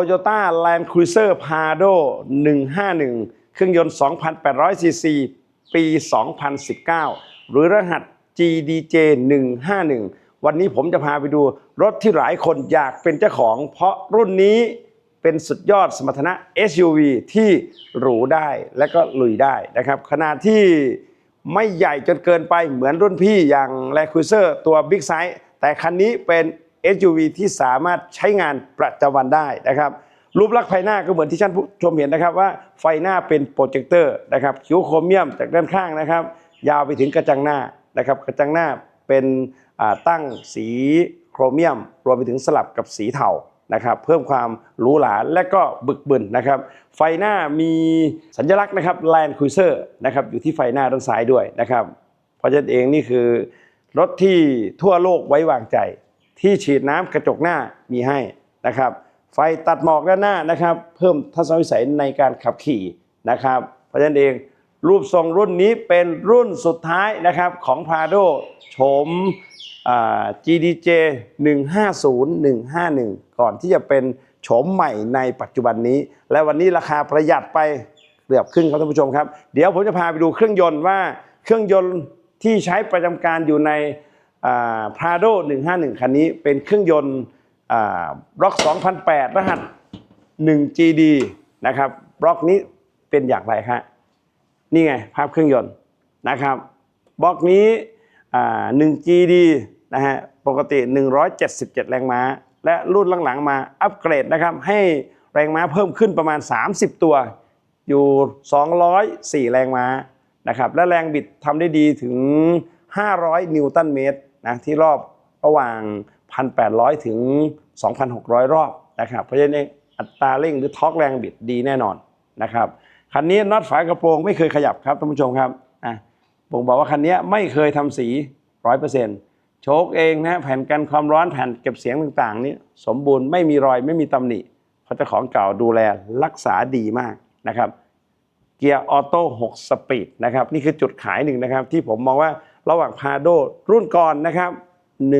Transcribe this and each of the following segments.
Toyota Land Cruiser Prado 151 เครื่องยนต์ 2,800 ซีซี ปี 2019 หรือรหัส GDJ 151 วันนี้ผมจะพาไปดูรถที่หลายคนอยากเป็นเจ้าของ เพราะรุ่นนี้เป็นสุดยอดสมรรถนะ SUV ที่หรูได้และก็ลุยได้นะครับ ขนาดที่ไม่ใหญ่จนเกินไปเหมือนรุ่นพี่อย่าง Land Cruiser ตัว Big Size แต่คันนี้เป็น SUV ที่สามารถใช้งานประจำวันได้นะครับรูปลักษณ์ภายหน้าก็เหมือนที่ท่านผู้ชมเห็นนะครับว่าไฟหน้าเป็นโปรเจคเตอร์นะครับคิ้วโครเมียมจากด้านข้างนะครับ ยาวไปถึงกระจังหน้านะครับ กระจังหน้าเป็นตั้งสีโครเมียม รวมไปถึงสลับกับสีเทานะครับ เพิ่มความหรูหราและก็บึกบึนนะครับ ไฟหน้ามีสัญลักษณ์นะครับ Land Cruiser นะครับอยู่ที่ไฟหน้าด้านซ้ายด้วยนะครับ เพราะฉะนั้นเองนี่คือรถที่ทั่วโลกไว้วางใจ ที่ฉีดน้ำกระจกหน้ามีให้นะครับ ไฟตัดหมอกด้านหน้านะครับ เพิ่มทัศนวิสัยในการขับขี่นะครับ เพราะฉะนั้นเองรูปทรงรุ่นนี้เป็นรุ่นสุดท้ายนะครับของ Prado โฉม GDJ 150 151 ก่อนที่จะเป็นโฉมใหม่ในปัจจุบันนี้ และวันนี้ราคาประหยัดไปเกือบครึ่งครับท่านผู้ชมครับ เดี๋ยวผมจะพาไปดูเครื่องยนต์ว่าเครื่องยนต์ที่ใช้ประจำการอยู่ใน พราโด151 คันนี้เป็นเครื่องยนต์บล็อก 2008 รหัส 1GD นะครับบล็อกนี้เป็นอย่างไรครับนี่ไงภาพเครื่องยนต์นะครับบล็อกนี้ 1GD นะฮะปกติ 177 แรงม้า และรุ่นหลังๆมาอัปเกรดนะครับให้แรงม้าเพิ่มขึ้นประมาณ 30 ตัว อยู่ 204 แรงม้านะครับและแรงบิดทำได้ดีถึง 500 นิวตันเมตร นะที่รอบระหว่าง 1,800 ถึง 2,600 รอบนะครับ เพราะฉะนั้นอัตราเร่งหรือทอร์กแรงบิดดีแน่นอนนะครับคันนี้น็อตฝากระโปรงไม่เคยขยับครับท่านผู้ชมครับอะผมบอกว่าคันนี้ไม่เคยทำสี 100%โชคเองนะแผ่นกันความร้อนแผ่นเก็บเสียงต่างๆ นี่สมบูรณ์ไม่มีรอยไม่มีตำหนิเพราะเจ้าของเก่าดูแลรักษาดีมากนะครับเกียร์ออโต้6สปีดนะครับนี่คือจุดขายหนึ่งนะครับที่ผมมองว่า ระหว่างพาโดรุ่นก่อนนะครับ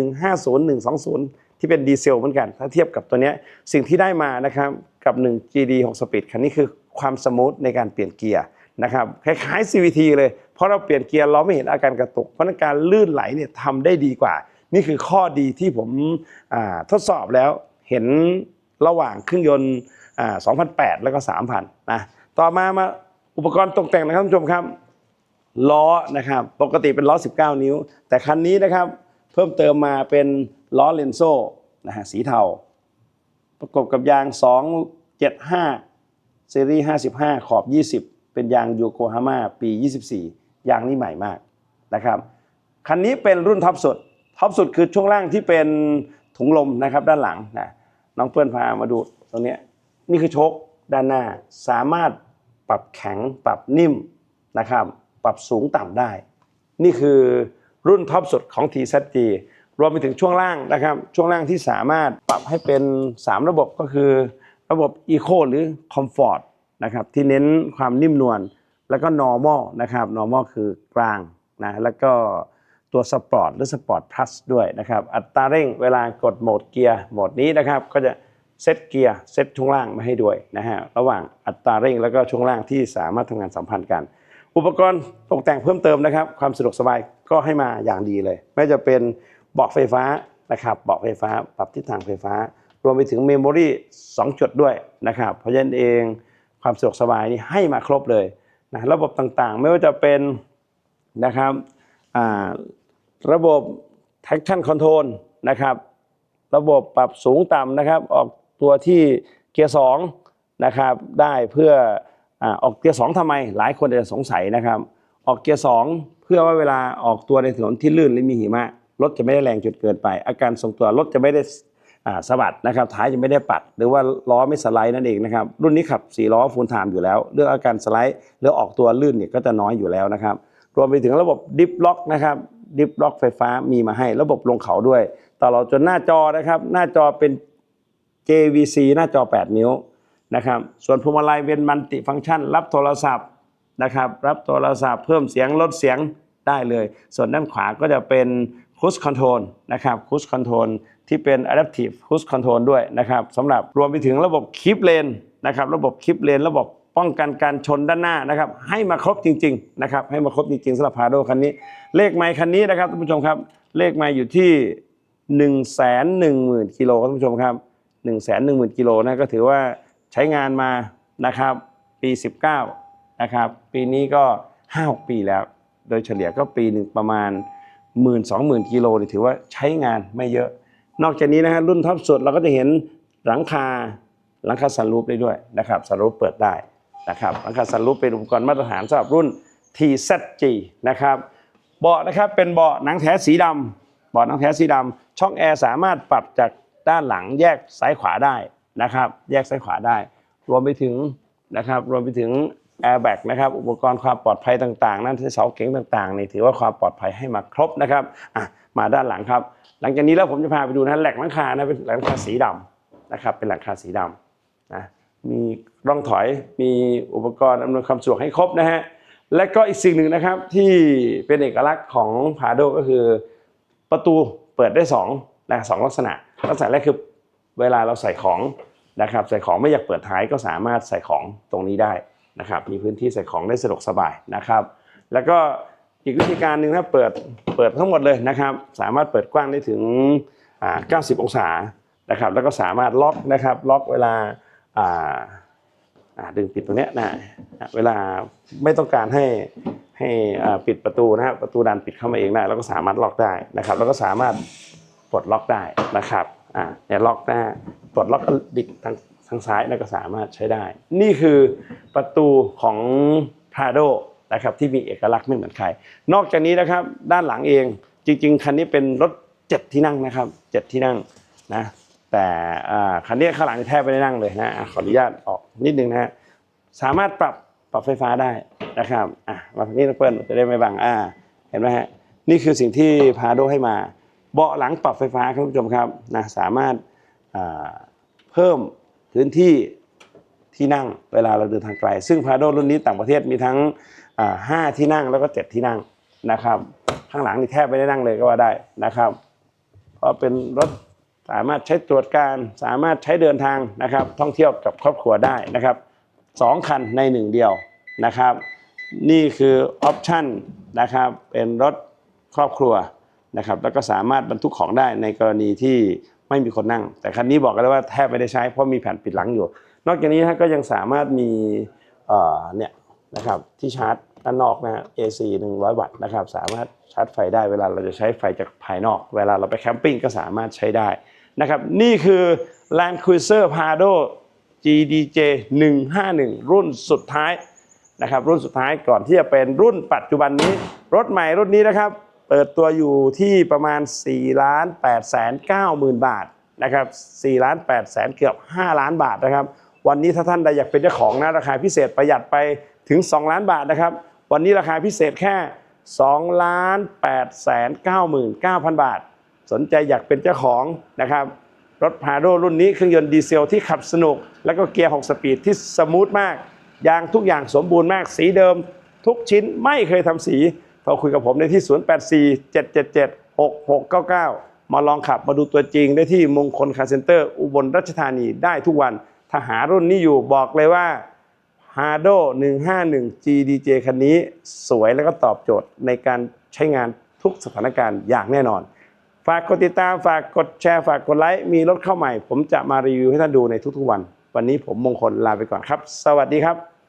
150 120 ที่เป็นดีเซลเหมือนกัน ถ้าเทียบกับตัวนี้สิ่งที่ได้มานะครับกับ 1 GD 6สปีดคันนี้คือความสมูทในการเปลี่ยนเกียร์นะครับคล้ายๆ CVT เลย เพราะเราเปลี่ยนเกียร์เราไม่เห็นอาการกระตุก เพราะนั้นการลื่นไหลเนี่ยทำได้ดีกว่า นี่คือข้อดีที่ผมทดสอบแล้วเห็นระหว่างเครื่องยนต์2008 แล้วก็ 3,000นะต่อมามาอุปกรณ์ตกแต่งนะครับท่านผู้ชมครับ ล้อนะครับปกติเป็นล้อ 19 นิ้ว แต่คันนี้นะครับเพิ่มเติมมาเป็นล้อเลนโซ่นะฮะสีเทา ประกบกับยาง 275 ซีรีส์ 55 ขอบ 20 เป็นยางโยโกฮาม่าปี 24 ยางนี่ใหม่มากนะครับคันนี้เป็นรุ่นท็อปสุดท็อปสุดคือช่วงล่างที่เป็นถุงลมนะครับด้านหลังนะน้องเพื่อนพามาดูตรงนี้นี่คือโชคด้านหน้าสามารถปรับแข็งปรับนิ่มนะครับ ปรับสูงต่ำได้ นี่คือรุ่นท็อปสุดของ TZG รวมไปถึงช่วงล่างนะครับ ช่วงล่างที่สามารถปรับให้เป็น 3 ระบบก็คือระบบ Eco หรือ Comfort นะครับที่เน้นความนิ่มนวลแล้วก็ Normal นะครับ Normal คือกลางนะแล้วก็ตัวสปอร์ตหรือสปอร์ตพลัสด้วยนะครับ อัตราเร่งเวลากดโหมดเกียร์โหมดนี้นะครับ ก็จะเซตเกียร์เซตช่วงล่างมาให้ด้วยนะฮะระหว่างอัตราเร่งแล้วก็ช่วงล่างที่สามารถทำงานสัมพันธ์กัน อุปกรณ์ตกแต่งเพิ่มเติมนะครับ ความสะดวกสบายก็ให้มาอย่างดีเลย ไม่จะเป็นเบาะไฟฟ้านะครับเบาะไฟฟ้าปรับทิศทางไฟฟ้า รวมไปถึงเมมโมรี2จุดด้วยนะครับเพราะฉะนั้นเองความสะดวกสบายนี่ให้มาครบเลยนะระบบต่างๆ ไม่ว่าจะเป็นนะครับระบบ traction control นะครับ ระบบปรับสูงต่ำนะครับ ออกตัวที่เกียร์สองนะครับ ได้เพื่อ ออกเกียร์สองทำไม หลายคนอาจจะสงสัยนะครับ ออกเกียร์สองเพื่อว่าเวลาออกตัวในถนนที่ลื่นหรือมีหิมะรถจะไม่ได้แรงจนเกินไป อาการทรงตัวรถจะไม่ได้สะบัดนะครับท้ายจะไม่ได้ปัด หรือว่าล้อไม่สไลด์นั่นเองนะครับรุ่นนี้ขับ4ล้อฟูลไทม์อยู่แล้ว เรื่องอาการสไลด์หรือออกตัวลื่นเนี่ยก็จะน้อยอยู่แล้วนะครับรวมไปถึงระบบดิฟล็อกนะครับดิฟล็อกไฟฟ้ามีมาให้ระบบลงเขาด้วยตลอดจนหน้าจอนะครับ หน้าจอเป็น JVC หน้าจอ 8 นิ้ว นะครับ ส่วนพวงมาลัยเป็นมัลติฟังก์ชัน รับโทรศัพท์นะครับ รับโทรศัพท์เพิ่มเสียงลดเสียงได้เลย ส่วนด้านขวาก็จะเป็นคูสคอนโทรลนะครับคูสคอนโทรลที่เป็น adaptive cruise control ด้วยนะครับสำหรับรวมไปถึงระบบ keep lane นะครับ ระบบ keep lane ระบบป้องกันการชนด้านหน้านะครับ ให้มาครบจริง ๆ นะครับ ให้มาครบจริงๆสำหรับพาโดคันนี้ เลขไมค์คันนี้นะครับท่านผู้ชมครับ เลขไมค์อยู่ที่ 1 1 0 0 0 0กิโลครับท่านผู้ชมครับ 1 1 0 0 0 0กิโลนะก็ถือว่า ใช้งานมานะครับปี 19นะครับปีนี้ก็ 5-6 ปีแล้ว โดยเฉลี่ยก็ปีหนึ่งประมาณ 1 2 0 0 0 0กิโลนี่ถือว่าใช้งานไม่เยอะ นอกจากนี้นะฮะรุ่นท็อปสุดเราก็จะเห็นหลังคาหลังคาสันรูปได้ด้วยนะครับสันรูปเปิดได้นะครับหลังคาสันรูปเป็นอุปกรณ์มาตรฐานสำหรับรุ่น TZG นะครับเบาะนะครับเป็นเบาะหนังแท้สีดำเบาะหนังแท้สีดำช่องแอร์สามารถปรับจากด้านหลังแยกซ้ายขวาได้ นะครับ แยกซ้ายขวาได้ รวมไปถึงนะครับรวมไปถึงแอร์แบ็กนะครับอุปกรณ์ความปลอดภัยต่างๆ นั่นเสาเก๋งต่างๆนี่ถือว่าความปลอดภัยให้มาครบนะครับอะมาด้านหลังครับ หลังจากนี้แล้วผมจะพาไปดูนะแหลกหลังคานะเป็นแหลกลังคาสีดำนะครับเป็นหลังคาสีดำนะมีร่องถอยมีอุปกรณ์อำนวยความสะดวกให้ครบนะฮะและก็อีกสิ่งหนึ่งนะครับที่เป็นเอกลักษณ์ของพาโดก็คือ ประตูเปิดได้สองนะสองลักษณะลักษณะแรกคือ เวลาเราใส่ของนะครับใส่ของไม่อยากเปิดท้ายก็สามารถใส่ของตรงนี้ได้นะครับมีพื้นที่ใส่ของได้สะดวกสบายนะครับ แล้วก็อีกวิธีการหนึ่งถ้าเปิดเปิดทั้งหมดเลยนะครับสามารถเปิดกว้างได้ถึง 90 องศานะครับแล้วก็สามารถล็อกนะครับล็อกเวลาดึงปิดตรงนี้นะเวลาไม่ต้องการให้ให้ปิดประตูนะครับประตูดันปิดเข้ามาเองได้แล้วก็สามารถล็อกได้นะครับแล้วก็สามารถปลดล็อกได้นะครับ อ่าเนี่ยล็อกหน้าปลดล็อกก็บิดทางทางซ้ายแล้วก็สามารถใช้ได้ นี่คือประตูของ Prado นะครับที่มีเอกลักษณ์ไม่เหมือนใคร นอกจากนี้นะครับด้านหลังเองจริง ๆ คันนี้เป็นรถ7ที่นั่งนะครับ7ที่นั่งนะแต่คันนี้ข้างหลังแทบไม่ได้นั่งเลยนะขออนุญาตออกนิดนึงนะฮะสามารถปรับปรับไฟฟ้าได้นะครับอะมาทางนี้นะเพื่อนจะได้ไม่บังอ่าเห็นไหมฮะนี่คือสิ่งที่พาโดให้มา เบาะหลังปรับไฟฟ้าครับคุณผู้ชมครับนะสามารถเพิ่มพื้นที่ที่นั่งเวลาเราเดินทางไกล ซึ่งพาโดรุ่นนี้ต่างประเทศมีทั้งอ่าห้าที่นั่งแล้วก็เจ็ดที่นั่งนะครับ ข้างหลังนี่แทบไม่ได้นั่งเลยก็ว่าได้นะครับเพราะเป็นรถสามารถใช้ตรวจการสามารถใช้เดินทางนะครับ ท่องเที่ยวกับครอบครัวได้นะครับสองคันในหนึ่งเดียวนะครับ นี่คือออปชั่นนะครับเป็นรถครอบครัว นะครับแล้วก็สามารถบรรทุกของได้ในกรณีที่ไม่มีคนนั่ง แต่คันนี้บอกกันเลยว่าแทบไม่ได้ใช้เพราะมีแผ่นปิดหลังอยู่ นอกจากนี้นะก็ยังสามารถมีเนี่ยนะครับที่ชาร์จด้านนอกนะฮะ AC 100 วัตต์นะครับสามารถชาร์จไฟได้เวลาเราจะใช้ไฟจากภายนอก เวลาเราไปแคมปิ้งก็สามารถใช้ได้นะครับนี่คือ Land Cruiser Prado GDJ 151 รุ่นสุดท้ายนะครับรุ่นสุดท้ายก่อนที่จะเป็นรุ่นปัจจุบันนี้ รถใหม่รุ่นนี้นะครับ เปิดตัวอยู่ที่ประมาณ4ล้าน8แสน9หมื่นบาทนะครับ4ล้าน8แสนเกือบ 5 ล้านบาทนะครับ วันนี้ถ้าท่านใดอยากเป็นเจ้าของนะราคาพิเศษประหยัดไปถึง 2 ล้านบาทนะครับ วันนี้ราคาพิเศษแค่2ล้าน8แสน9หมื่น9พันบาท สนใจอยากเป็นเจ้าของนะครับ รถพาโดรุ่นนี้เครื่องยนต์ดีเซลที่ขับสนุก แล้วก็เกียร์ 6 สปีดที่สมูทมาก ยางทุกอย่างสมบูรณ์มาก สีเดิม ทุกชิ้นไม่เคยทำสี โทรคุยกับผมได้ที่ 0847776699 มาลองขับมาดูตัวจริงได้ที่มงคลคาร์เซ็นเตอร์ อุบลราชธานีได้ทุกวัน ถ้าหารุ่นนี้อยู่บอกเลยว่าฮาร์โด151 GDJ คันนี้สวยแล้วก็ตอบโจทย์ในการใช้งานทุกสถานการณ์อย่างแน่นอน ฝากกดติดตามฝากกดแชร์ฝากกดไลค์มีรถเข้าใหม่ ผมจะมารีวิวให้ท่านดูในทุกๆวัน วันนี้ผมมงคลลาไปก่อนครับ สวัสดีครับ